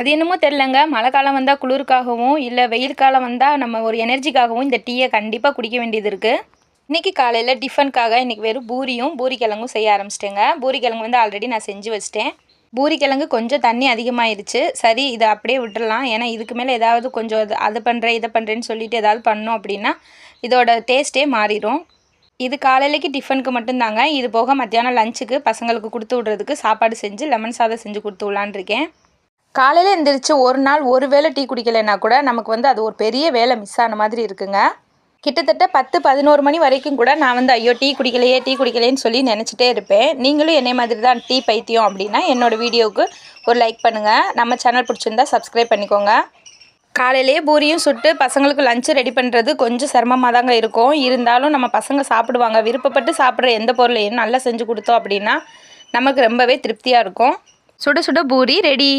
அது என்னமோ தெரிலங்க மழை காலம் வந்தால் குளிருக்காகவும் இல்லை வெயில் காலம் வந்தால் நம்ம ஒரு எனர்ஜிக்காகவும் இந்த டீயை கண்டிப்பாக குடிக்க வேண்டியது இருக்குது இன்றைக்கி காலையில் டிஃபனுக்காக இன்றைக்கி வெறும் பூரியும் பூரி கிழங்கும் செய்ய ஆரம்பிச்சிட்டேங்க. பூரி கிழங்கு வந்து ஆல்ரெடி நான் செஞ்சு வச்சிட்டேன். பூரி கிழங்கு கொஞ்சம் தண்ணி அதிகமாயிருச்சு. சரி இதை அப்படியே விட்டுடலாம். ஏன்னா இதுக்கு மேலே ஏதாவது கொஞ்சம் அது அதை பண்ணுறேன் இதை பண்ணுறேன்னு சொல்லிட்டு ஏதாவது பண்ணோம் அப்படின்னா இதோட டேஸ்ட்டே மாறிடும் இது காலையிலக்கு டிஃபனுக்கு மட்டும்தாங்க. இது போக மத்தியானம் லஞ்சுக்கு பசங்களுக்கு கொடுத்து விட்றதுக்கு சாப்பாடு செஞ்சு லெமன் சாதம் செஞ்சு கொடுத்து விடலான் இருக்கேன். காலையில் எந்திரிச்சு ஒரு நாள் ஒரு வேளை டீ குடிக்கலைன்னா கூட நமக்கு வந்து அது ஒரு பெரிய வேலை மிஸ் ஆன மாதிரி இருக்குங்க. கிட்டத்தட்ட பத்து பதினோரு மணி வரைக்கும் கூட நான் வந்து ஐயோ டீ குடிக்கலையே டீ குடிக்கலையேன்னு சொல்லி நினச்சிட்டே இருப்பேன். நீங்களும் என்னை மாதிரி தான் டீ பைத்தியம் அப்படின்னா என்னோடய வீடியோவுக்கு ஒரு லைக் பண்ணுங்கள் நம்ம சேனல் பிடிச்சிருந்தா சப்ஸ்கிரைப் பண்ணிக்கோங்க. காலையிலேயே பூரியும் சுட்டு பசங்களுக்கு லஞ்சு ரெடி பண்ணுறது கொஞ்சம் சிரமமாக தாங்க இருக்கும். இருந்தாலும் நம்ம பசங்க சாப்பிடுவாங்க. விருப்பப்பட்டு சாப்பிட்ற எந்த பொருளையும் நல்லா செஞ்சு கொடுத்தோம் அப்படின்னா நமக்கு ரொம்பவே திருப்தியாக இருக்கும். சுட சுட பூரி ரெடி